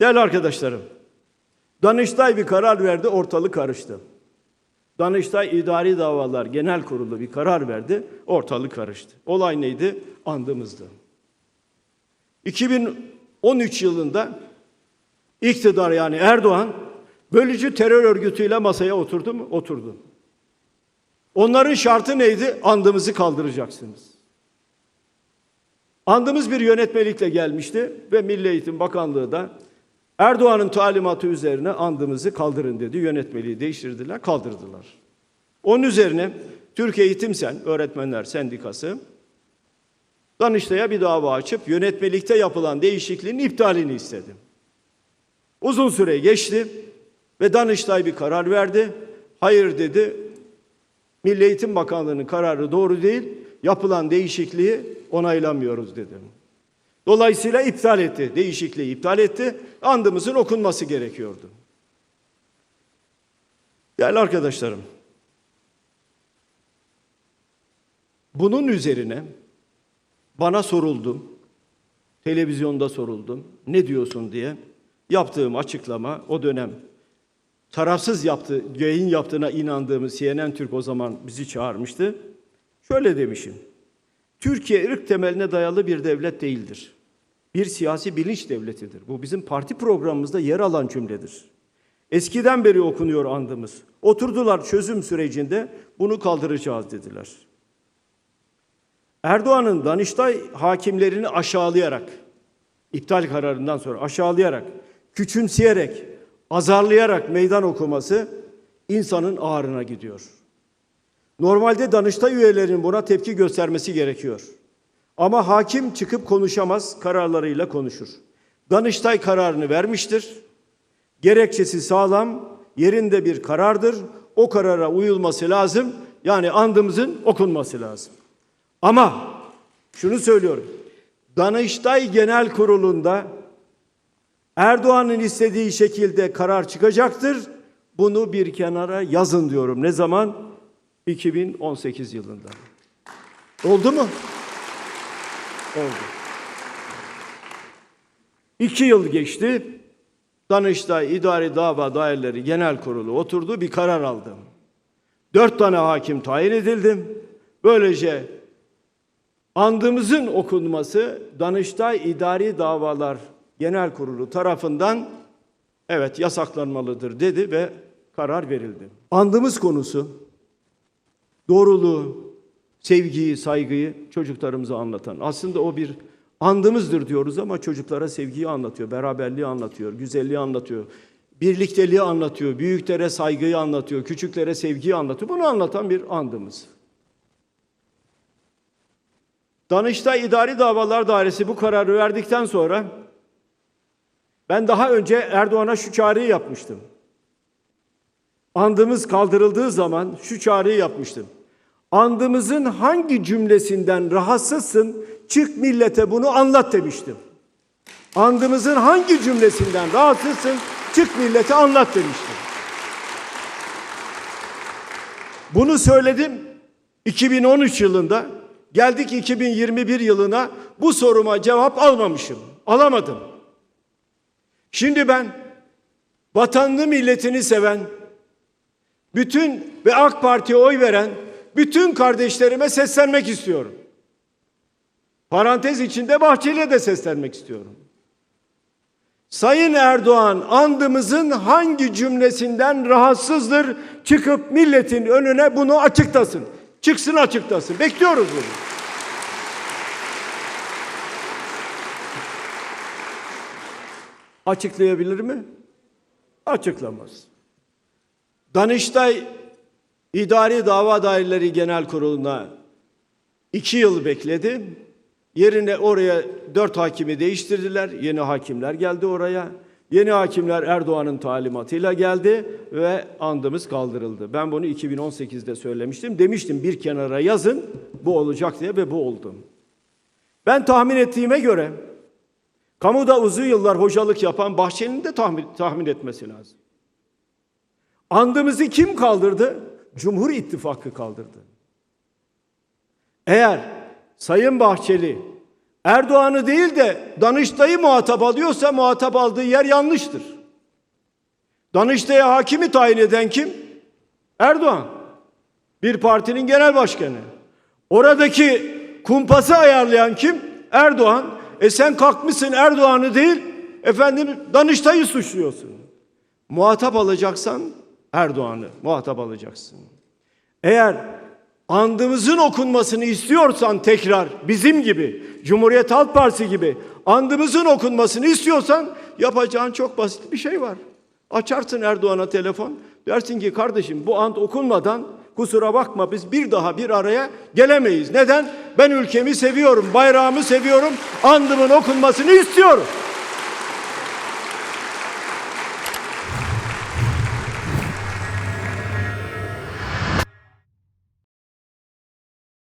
Değerli arkadaşlarım, Danıştay bir karar verdi, ortalık karıştı. Danıştay İdari Davalar Genel Kurulu bir karar verdi, ortalık karıştı. Olay neydi? Andımızdı. 2013 yılında iktidar yani Erdoğan bölücü terör örgütüyle masaya oturdu mu? Oturdu. Onların şartı neydi? Andımızı kaldıracaksınız. Andımız bir yönetmelikle gelmişti ve Milli Eğitim Bakanlığı da Erdoğan'ın talimatı üzerine andımızı kaldırın dedi. Yönetmeliği değiştirdiler, kaldırdılar. Onun üzerine Türkiye Eğitim Sen, Öğretmenler Sendikası, Danıştay'a bir dava açıp yönetmelikte yapılan değişikliğin iptalini istedi. Uzun süre geçti ve Danıştay bir karar verdi. Hayır dedi, Milli Eğitim Bakanlığı'nın kararı doğru değil, yapılan değişikliği onaylamıyoruz dedi. Dolayısıyla iptal etti, değişikliği iptal etti. Andımızın okunması gerekiyordu. Değerli arkadaşlarım, bunun üzerine bana soruldu, televizyonda soruldum, ne diyorsun diye yaptığım açıklama o dönem tarafsız yaptı, yayın yaptığına inandığımız CNN Türk o zaman bizi çağırmıştı. Şöyle demişim. Türkiye ırk temeline dayalı bir devlet değildir. Bir siyasi bilinç devletidir. Bu bizim parti programımızda yer alan cümledir. Eskiden beri okunuyor andımız. Oturdular çözüm sürecinde bunu kaldıracağız dediler. Erdoğan'ın Danıştay hakimlerini aşağılayarak, iptal kararından sonra aşağılayarak, küçümseyerek, azarlayarak meydan okuması insanın ağrına gidiyor. Normalde Danıştay üyelerinin buna tepki göstermesi gerekiyor. Ama hakim çıkıp konuşamaz, kararlarıyla konuşur. Danıştay kararını vermiştir. Gerekçesi sağlam, yerinde bir karardır. O karara uyulması lazım. Yani andımızın okunması lazım. Ama şunu söylüyorum. Danıştay Genel Kurulu'nda Erdoğan'ın istediği şekilde karar çıkacaktır. Bunu bir kenara yazın diyorum. Ne zaman? 2018 yılında. Oldu mu? Oldu. İki yıl geçti. Danıştay İdari Dava Daireleri Genel Kurulu oturdu bir karar aldı. Dört tane hakim tayin edildim. Böylece andımızın okunması Danıştay İdari Davalar Genel Kurulu tarafından evet yasaklanmalıdır dedi ve karar verildi. Andımız konusu doğruluğu, sevgiyi, saygıyı çocuklarımıza anlatan. Aslında o bir andımızdır diyoruz ama çocuklara sevgiyi anlatıyor, beraberliği anlatıyor, güzelliği anlatıyor, birlikteliği anlatıyor, büyüklere saygıyı anlatıyor, küçüklere sevgiyi anlatıyor. Bunu anlatan bir andımız. Danıştay İdari Davalar Dairesi bu kararı verdikten sonra ben daha önce Erdoğan'a şu çağrıyı yapmıştım. Andımız kaldırıldığı zaman şu çağrıyı yapmıştım. Andımızın hangi cümlesinden rahatsızsın çık millete bunu anlat demiştim. Andımızın hangi cümlesinden rahatsızsın çık millete anlat demiştim. Bunu söyledim 2013 yılında. Geldik 2021 yılına bu soruma cevap almamışım. Alamadım. Şimdi ben vatanını milletini seven, bütün ve AK Parti'ye oy veren bütün kardeşlerime seslenmek istiyorum. Parantez içinde Bahçeli'ye de seslenmek istiyorum. Sayın Erdoğan andımızın hangi cümlesinden rahatsızdır çıkıp milletin önüne bunu açıklasın. Çıksın açıklasın. Bekliyoruz bunu. Açıklayabilir mi? Açıklamaz. Danıştay İdari Dava Daireleri Genel Kurulu'na iki yıl bekledi. Yerine oraya dört hakimi değiştirdiler. Yeni hakimler geldi oraya. Yeni hakimler Erdoğan'ın talimatıyla geldi ve andımız kaldırıldı. Ben bunu 2018'de söylemiştim. Demiştim bir kenara yazın bu olacak diye ve bu oldu. Ben tahmin ettiğime göre kamuda uzun yıllar hocalık yapan Bahçeli'nin de tahmin, tahmin etmesi lazım. Andımızı kim kaldırdı? Cumhur İttifakı kaldırdı. Eğer Sayın Bahçeli Erdoğan'ı değil de Danıştay'ı muhatap alıyorsa muhatap aldığı yer yanlıştır. Danıştay'a hakimi tayin eden kim? Erdoğan. Bir partinin genel başkanı. Oradaki kumpası ayarlayan kim? Erdoğan. E sen kalkmışsın Erdoğan'ı değil, efendim Danıştay'ı suçluyorsun. Muhatap alacaksan Erdoğan'ı muhatap alacaksın. Eğer andımızın okunmasını istiyorsan tekrar bizim gibi, Cumhuriyet Halk Partisi gibi andımızın okunmasını istiyorsan yapacağın çok basit bir şey var. Açarsın Erdoğan'a telefon, dersin ki kardeşim bu ant okunmadan kusura bakma biz bir daha bir araya gelemeyiz. Neden? Ben ülkemi seviyorum, bayrağımı seviyorum, andımın okunmasını istiyorum.